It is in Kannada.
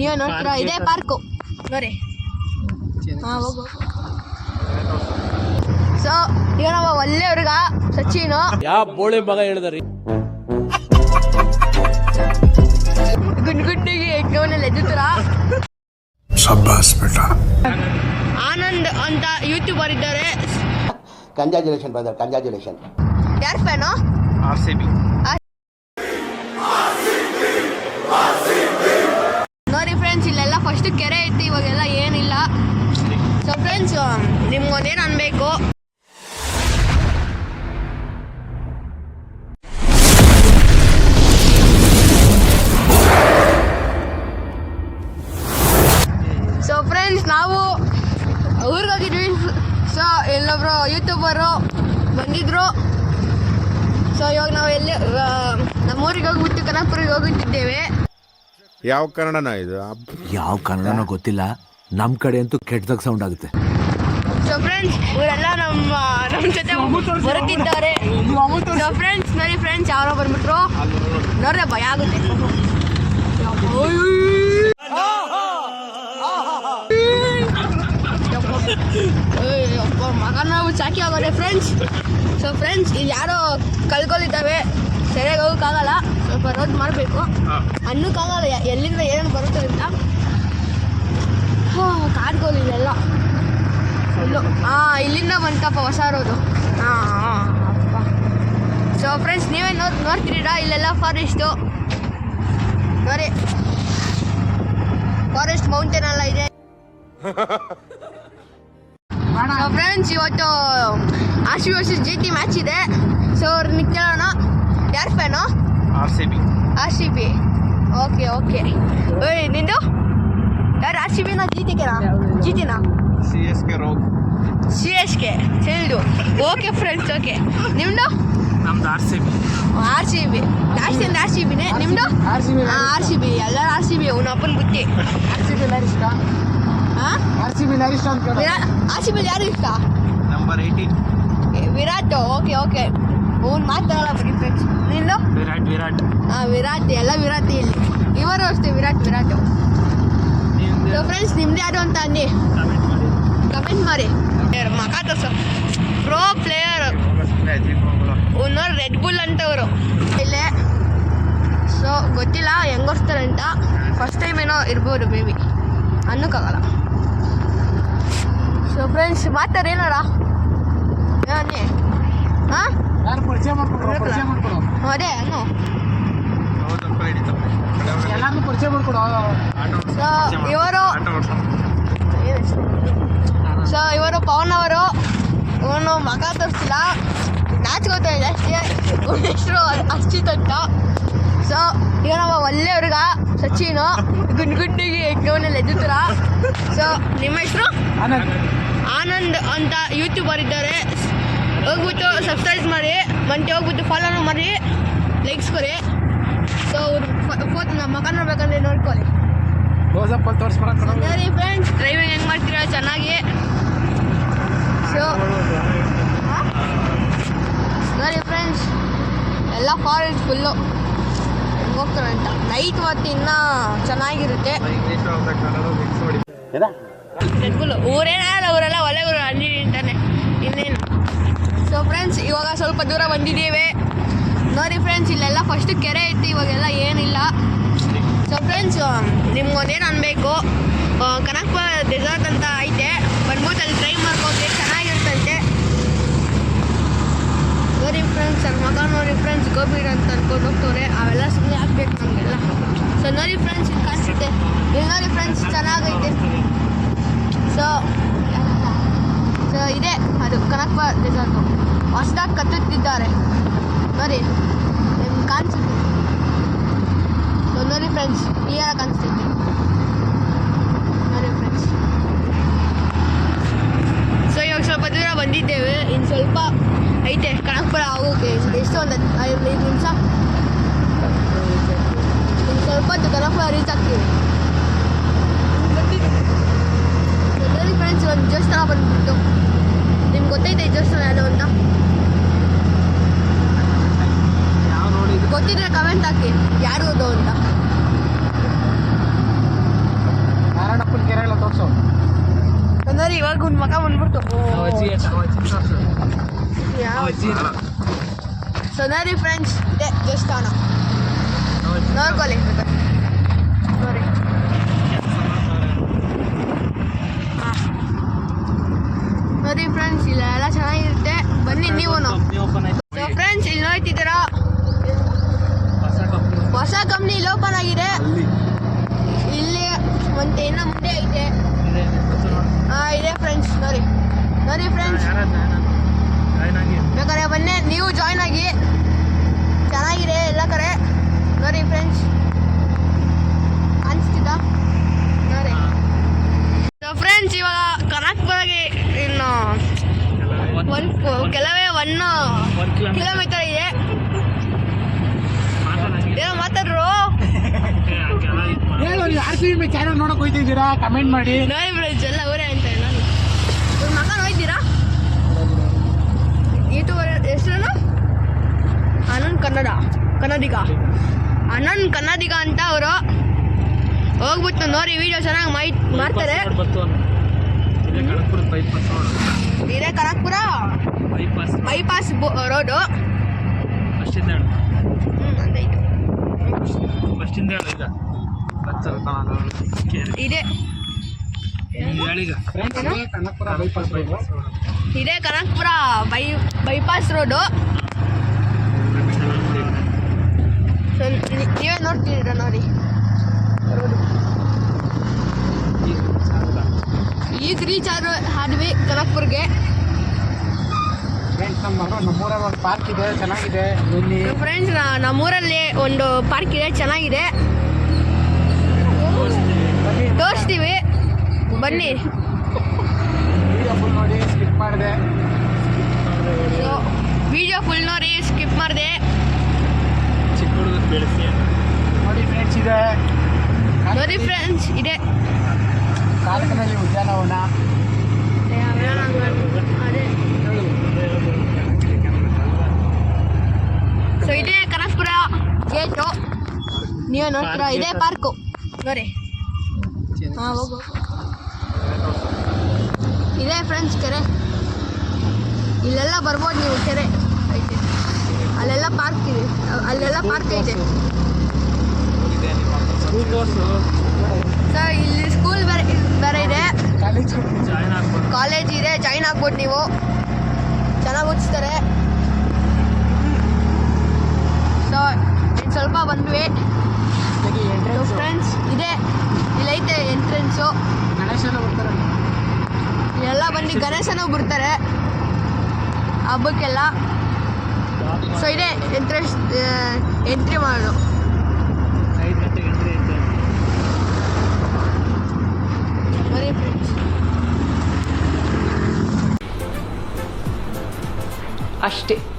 ನೀವು ನೋಡ್ತೀರ ಇದೇ ಪಾರ್ಕು ಬರ್ರಿ ಹಾಂ ಹೋಗು ಸೊ ಈಗ ನಮ್ಮ ಒಳ್ಳೆ ಹುಡುಗ ಸಚಿನು ಯಾವ ಬೋಳಿ ಮಗ ಹೇಳಿದ್ರಿ ಗುಂಡ್ ಗುಂಡಿಗೆ ಎಗ್ಗವನ್ನೆಲ್ಲ ಎದ್ದುತ್ತರ ಆನಂದ್ ಅಂತ ಯೂಟ್ಯೂಬರ್ ಇದ್ದಾರೆ ಕಂಜಾಜುಲೇಷನ್ ಬ್ರದರ್ ಕಂಜಾಜುಲೇಷನ್ ಯಾರ್ fan R C B first ಕೆರೆ ಇತ್ತು ಇವಾಗೆಲ್ಲ ಏನಿಲ್ಲ. ಸೊ ಫ್ರೆಂಡ್ಸ್ ನಿಮ್ಗೊಂದೇನು ಅನ್ಬೇಕು? ಸೊ ಫ್ರೆಂಡ್ಸ್ ನಾವು ಊರಿಗೋಗಿದ್ವಿ. ಸೊ ಎಲ್ಲೊಬ್ರು ಯೂಟ್ಯೂಬರು ಬಂದಿದ್ರು. ಸೊ ಇವಾಗ ನಾವು ಎಲ್ಲಿ ಆ, ನಮ್ಮೂರಿಗೆ ಹೋಗ್ಬಿಟ್ಟು ಕನಕಪುರಿಗೆ ಹೋಗುತ್ತಿದ್ದೇವೆ ಯಾವ ಕನ್ನಡನ ಇದು? ಯಾವ ಕನ್ನಡನೋ ಗೊತ್ತಿಲ್ಲ. ನಮ್ ಕಡೆ ಅಂತೂ ಕೆಟ್ಟದಾಗ ಸೌಂಡ್ ಆಗುತ್ತೆ. ಸೊ ಫ್ರೆಂಡ್ಸ್ ಇವರೆಲ್ಲ ನಮ್ಮ ನಮ್ಮ ಜೊತೆ ಬರುತ್ತಿದ್ದಾರೆ. ಸೊ ಫ್ರೆಂಡ್ಸ್ ನೋಡಿ ಫ್ರೆಂಡ್ಸ್ ಯಾರೋ ಬಂದ್ಬಿಟ್ರು. ನೋಡಿದ್ರೆ ಭಯ ಆಗುತ್ತೆ. ಮಗನ ನಾವು ಚಾಕಿ ಆಗೋದೆ ಫ್ರೆಂಡ್ಸ್ ಸೊ ಫ್ರೆಂಡ್ಸ್ ಇಲ್ಲಿ ಯಾರೋ ಕಲ್ಗಳಿದ್ದಾವೆ ಸರಿಯಾಗಿ ಹೋಗೋಕ್ಕಾಗಲ್ಲ ಸ್ವಲ್ಪ ರೋಡ್ ಮಾಡಬೇಕು. ಅನ್ನಕ್ಕಾಗಲ್ಲ ಎಲ್ಲಿಂದ ಏನೇನು ಬರುತ್ತೆ ಅಂತ. ಕಾಡ್ಗೋಲ್ ಇಲ್ಲೆಲ್ಲ. ಫುಲ್ಲು ಹಾಂ ಇಲ್ಲಿಂದ ಬಂತಪ್ಪ ಹೊಸ ರೋಡು ಹಾಂ ಅಪ್ಪ. ಸೊ ಫ್ರೆಂಡ್ಸ್ ನೀವೇ ನೋಡ್ ನೋಡ್ತೀರಾ ಇಲ್ಲೆಲ್ಲ ಫಾರೆಸ್ಟು ನೋಡಿ. ಫಾರೆಸ್ಟ್ ಮೌಂಟೇನ್ ಎಲ್ಲ ಇದೆ. ಫ್ರೆಂಡ್ಸ್ ಇವತ್ತು R C versus G T match ಇದೆ. ಸೊ ಅವ್ರನ್ನ ಕೇಳೋಣ. ಯಾರು fan R C B R C B okay okay ಏಯ್ ನಿಂದು ಯಾರು ಆರ್ ಸಿ ಬಿನ ಜೀತಿಗೆನಾ ಜೀತಿನಾ ಸಿ ಎಸ್ ಕೆ ರೋಗ್ ಸಿ ಎಸ್ ಕೆ ಚೆಲ್ದು ಓಕೆ ಫ್ರೆಂಡ್ಸ್ ಓಕೆ ನಿಮ್ಮದು ನಮ್ದು R C B R C B ಜಾಸ್ತಿಯಿಂದ R C ಬಿನೇ ನಿಮ್ಮದು R C B R C B ಎಲ್ಲರೂ ಆರ್ ಸಿ ಬಿ ಅವನ ಅಪ್ಪನ ಬುತ್ತಿ ಆರ್ ಸಿ ಬಿ ಯಾರು ಇಷ್ಟ ಹಾಂ ಆರ್ ಸಿ ಬಿ ಯಾರು ಇಷ್ಟ ಆರ್ ಸಿ ಬಿ ಯಾರು ಇಷ್ಟ number eighteen Virat okay okay ಅವ್ನು ಮಾತಾಡಲ್ಲ ಬಿಡಿ ಫ್ರೆಂಡ್ಸ್ ನೀನು? ವಿರಾಟ್ ವಿರಾಟ್. ಹಾಂ ವಿರಾಟ್ ಎಲ್ಲ ವಿರಾಟ್ ಇಲ್ಲಿ. ಇವರು ಅಷ್ಟೇ ವಿರಾಟ್ ವಿರಾಟ್. ಸೊ ಫ್ರೆಂಡ್ಸ್ ನಿಮ್ದು ಯಾರು ಅಂತ ಅನ್ನಿ? ಕಮೆಂಟ್ ಮಾಡಿ. ಮಗ ತೋರ್ಸು ಪ್ರೋ ಪ್ಲೇಯರ್ ಒಂದು ರೆಡ್ ಬುಲ್ ಅಂತವರು. ಇಲ್ಲೇ. ಸೊ ಗೊತ್ತಿಲ್ಲ ಹೆಂಗೋಸ್ತಾರೆ ಅಂತ. ಫಸ್ಟ್ ಟೈಮ್ ಏನೋ ಇರ್ಬೋದು ಮೇಬಿ ಅನ್ನಕ್ಕಾಗಲ್ಲ. ಸೊ ಫ್ರೆಂಡ್ಸ್ ಮಾತಾರೇನಾರ ಏನಾರ ಏನೇ ಹಾಂ ಯಾರು ಪರಿಚಯ ಮಾಡ್ಕೊಡು ಪರಿಚಯ ಸೊ ಇವರು ಸೊ ಇವರು ಪವನ್ ಅವರು ಇವನು ಮಗ ತೋರಿಸಿಲ್ಲ ನಾಚ್ಕೋತಾ ಇದೆ ಅಷ್ಟೇ ಹೆಸರು ಅಶ್ಚಿತ್ ಅಂತ ಸೊ ಈಗ ನಮ್ಮ ಒಳ್ಳೆ ಹುಡುಗ ಸಚಿನು ಗುಂಡ್ ಗುಂಡಿಗೆ ಎಗ್ಗವನ್ನೆಲ್ಲ ಎದ್ದುತ್ತರ ಸೊ ನಿಮ್ಮ ಹೆಸರು ಆನಂದ್ ಅಂತ ಯೂಟ್ಯೂಬರ್ ಇದ್ದಾರೆ ಹೋಗ್ಬಿಟ್ಟು ಸಬ್ಸ್ಕ್ರೈಬ್ ಮಾಡಿ ಮತ್ತೆ ಹೋಗ್ಬಿಟ್ಟು ಫಾಲೋ ಮಾಡಿ ಲೈಕ್ಸ್ ಕೊಡಿ. ಸೊ ಅವ್ರ ನಮ್ಮ ಮಗ ನೋಡ್ಬೇಕಂದ್ರೆ ನೋಡ್ಕೊಳ್ಳಿ. ಸರಿ ಫ್ರೆಂಡ್ಸ್ ಡ್ರೈವಿಂಗ್ ಹೆಂಗೆ ಮಾಡ್ತೀರಾ? ಚೆನ್ನಾಗಿ. ಸೊ ನೋಡಿ ಫ್ರೆಂಡ್ಸ್ ಎಲ್ಲ ಫಾರೆಸ್ಟ್ ಫುಲ್ಲು ಹೋಗ್ತಾರೆ ಅಂತ. ನೈಟ್ ಹೊತ್ತು ಇನ್ನೂ ಚೆನ್ನಾಗಿರುತ್ತೆ. ರೆಡ್ ಅವರೆಲ್ಲ ಊರು ಅಲ್ಲಿ ಅಂತಾನೆ ಇನ್ನೇನು? ಸೊ ಫ್ರೆಂಡ್ಸ್ ಇವಾಗ ಸ್ವಲ್ಪ ದೂರ ಬಂದಿದ್ದೀವಿ. ನೋಡಿ ಫ್ರೆಂಡ್ಸ್ ಇಲ್ಲೆಲ್ಲ ಫಸ್ಟ್ ಕೆರೆ ಇತ್ತು, ಇವಾಗೆಲ್ಲ ಏನಿಲ್ಲ. ಸೊ ಫ್ರೆಂಡ್ಸ್ ನಿಮ್ಗೊಂದೇನು ಅನ್ಬೇಕು? ಕನಕ್ಪ ಡೆಸರ್ಟ್ ಅಂತ ಐತೆ ಬಂದ್ಬಿಟ್ಟು ಅಲ್ಲಿ ಟ್ರೈ ಮಾಡ್ಕೋಕೆ ಚೆನ್ನಾಗಿರ್ತಂತೆ ನೋಡಿ ಫ್ರೆಂಡ್ಸ್ ನನ್ನ ಮಗ ನೋಡಿ ಫ್ರೆಂಡ್ಸ್ ಗೋಬಿ ಅಂತ ಅನ್ಕೊಂಡು ಹೋಗ್ತವ್ರೆ, ಅವೆಲ್ಲ ಸುಮ್ಮನೆ ಹಾಕ್ಬೇಕು ನಮಗೆಲ್ಲ. ಸೊ ನೋಡಿ ಫ್ರೆಂಡ್ಸ್ ಇದು ಕಾಣಿಸುತ್ತೆ. ಇಲ್ಲಿ ನೋಡಿ ಫ್ರೆಂಡ್ಸ್ ಚೆನ್ನಾಗೈತೆ. ಸೊ ಇದೆ. ಅದು ಕನಕಪುರ ಡೆಸರ್ಟು ಹೊಸದಾಗಿ ಕಟ್ಟುತ್ತಿದ್ದಾರೆ ನೋಡಿ ನಿಮ್ಗೆ ಕಾಣಿಸುತ್ತೆ. ಸೊ ನೋಡಿ ಫ್ರೆಂಡ್ಸ್ ಕ್ಲಿಯರ್ ಕಾಣಿಸ್ತೈತೆ. ನೋಡಿ ಫ್ರೆಂಡ್ಸ್ ಸೊ ಇವಾಗ ಸ್ವಲ್ಪ ದೂರ ಬಂದಿದ್ದೇವೆ. ಇನ್ನು ಸ್ವಲ್ಪ ಐತೆ. ಕನಕಪುರ ಆಗೋಕೆ. ಎಷ್ಟು ಒಂದು ಐದು ನಿಮಿಷ? ಇನ್ನು ಸ್ವಲ್ಪ ಹೊತ್ತು ಕನಕಪುರ ರೀಚ್ ಆಗ್ತೀವಿ. ಕಮೆಂಟ್ ಹಾಕಿ. ಯಾರು ಅದು ಅಂತ? ನಾರಾಯಣಪ್ಪನ ಕೆರೆಲ್ಲ ತೋರಿಸು. ಅಂದ್ರೆ ಇವಾಗ ಒಂದು ಮಗ ಬಂದ್ಬಿಡ್ತು. ಸೊನಾರಿ ಫ್ರೆಂಡ್ಸ್ ಇದೆ ದೇವಸ್ಥಾನ ನೋಡ್ಕೊಳ್ಳಿ. ನೋಡಿ. ನೋಡಿ ಫ್ರೆಂಡ್ಸ್ ಇಲ್ಲ ಎಲ್ಲ ಚೆನ್ನಾಗಿರುತ್ತೆ. ಬನ್ನಿ ನೀವು ಇಲ್ಲಿ ಓಪನ್ ಆಗಿದೆ ಇಲ್ಲಿ ಒಂದು ಇನ್ನ ಮುಂದೆ ಐತೆ. ಹಾ ಇದೆ ಫ್ರೆಂಡ್ಸ್ ನೋಡಿ. ನೋಡಿ ಫ್ರೆಂಡ್ಸ್ ಬೇಕಾದ್ರೆ ಬನ್ನಿ ನೀವು ಜಾಯ್ನ್ ಆಗಿ. ಚೆನ್ನಾಗಿದೆ ಎಲ್ಲ ಕಡೆ. ನೋಡಿ ಫ್ರೆಂಡ್ಸ್ ಅನಿಸ್ತಿದ್ದ? ನೋಡಿ. ಫ್ರೆಂಡ್ಸ್ ಇವಾಗ ಕನಕ್ಪುರಗೆ ಇನ್ನು ಒಂದು ಕೆಲವೇ ಒನ್ ಕಿಲೋಮೀಟರ್ ಇದೆ. ಏನೋ ಮಾತಾಡ್ರು? ಹೇಳು ಯಾರು ಸಿ ಬಿ ಚಾನಲ್ ನೋಡಕ್ ಹೋಯ್ತಿದ್ದೀರಾ? ಕಮೆಂಟ್ ಮಾಡಿ. ನೋಡಿ ಎಲ್ಲ ಅವರೇ ಅಂತ ನಾನು. ಇವ್ರ ಮಗ ನೋಯ್ತೀರಾ? ಯೂಟ್ಯೂಬರ್ ಹೆಸರು ಅನಂತ್ ಕನ್ನಡ ಕನ್ನಡಿಗ. ಅನಂತ್ ಕನ್ನಡಿಗ ಅಂತ ಅವರು ಹೋಗ್ಬಿಟ್ಟು ನೋಡಿ ವಿಡಿಯೋ ಚೆನ್ನಾಗಿ ಮೈ ಮಾಡ್ತಾರೆ. ಇದೇ ಕನಕ್ಪುರ ಬೈಪಾಸ್ ರೋಡು ಹ್ಞೂ ಅಂದೈತು ಇದೆ ಇಂದ ಕನಕಪುರ ರೋಡು ಇದೇ ಕನಕ್ಪುರ ಬೈ ಬೈಪಾಸ್ ರೋಡು. ನೀವೇ ನೋಡ್ತೀರ ನೋಡಿ. ಈಗ ರೀಚ್ ಆದ ಆದ್ವಿ ಕನಕ್ಪುರ್ಗೆ. ನಮ್ಮೂರಲ್ಲಿ ಒಂದು ಪಾರ್ಕ್ ಇದೆ ಚೆನ್ನಾಗಿದೆ. ಫ್ರೆಂಡ್ಸ್ ನಮ್ಮೂರಲ್ಲಿ ಒಂದು ಪಾರ್ಕ್ ಇದೆ ಚೆನ್ನಾಗಿದೆ. ತೋರಿಸ್ತೀವಿ. ಬನ್ನಿ. ವಿಡಿಯೋ ಫುಲ್ ನೋಡಿ ಸ್ಕಿಪ್ ಮಾಡಿದೆ. ವಿಡಿಯೋ ಫುಲ್ ನೋಡಿ ಸ್ಕಿಪ್ ಮಾಡಿದೆ. ನೋಡಿ ಫ್ರೆಂಡ್ಸ್ ಇದೆ. ನೋಡಿ ಫ್ರೆಂಡ್ಸ್ ಇದೆ. ಕಾಲಕನಲ್ಲಿ ಉದ್ಯಾನವನ. ಸೊ ಇದೇ ಕನಕಪುರ. ಗೇಟು ನೀವು ನೋಡ್ತೀರಾ ಇದೇ. ಪಾರ್ಕು. ನೋಡಿ. ಹಾಂ ಹೋಗು. ಇದೇ ಫ್ರೆಂಡ್ಸ್ ಕೆರೆ. ಇಲ್ಲೆಲ್ಲ ಬರ್ಬೋದು ನೀವು ಕೆರೆ. ಐತೆ ಅಲ್ಲೆಲ್ಲ ಪಾರ್ಕ್ ಇದೆ. ಅಲ್ಲೆಲ್ಲ ಪಾರ್ಕ್ ಐತೆ. ಸರ್ ಇಲ್ಲಿ ಸ್ಕೂಲ್ ಬೇರೆ ಬೇರೆ ಇದೆ. ಕಾಲೇಜ್ ಕಾಲೇಜ್ ಇದೆ ಜಾಯ್ನ್ ಆಗ್ಬೋದು ನೀವು. ಚೆನ್ನಾಗಿ ಓದಿಸ್ತಾರೆ ಸೊ ಸ್ವಲ್ಪ ಬಂದ್ವಿ ಎಂಟ್ರೆನ್ಸ್ ಫ್ರೆಂಡ್ಸ್ ಇದೆ ಇಲ್ಲೈತೆ ಎಂಟ್ರೆನ್ಸು ಗಣೇಶನ ಬರ್ತಾರೆ ಎಲ್ಲ ಗಣೇಶನ ಬರ್ತಾರೆ. ಹಬ್ಬಕ್ಕೆಲ್ಲ. ಸೊ ಇದೇ ಎಂಟ್ರೆನ್ಸ್ ಎಂಟ್ರಿ ಮಾಡೋದು. ಅಷ್ಟೇ.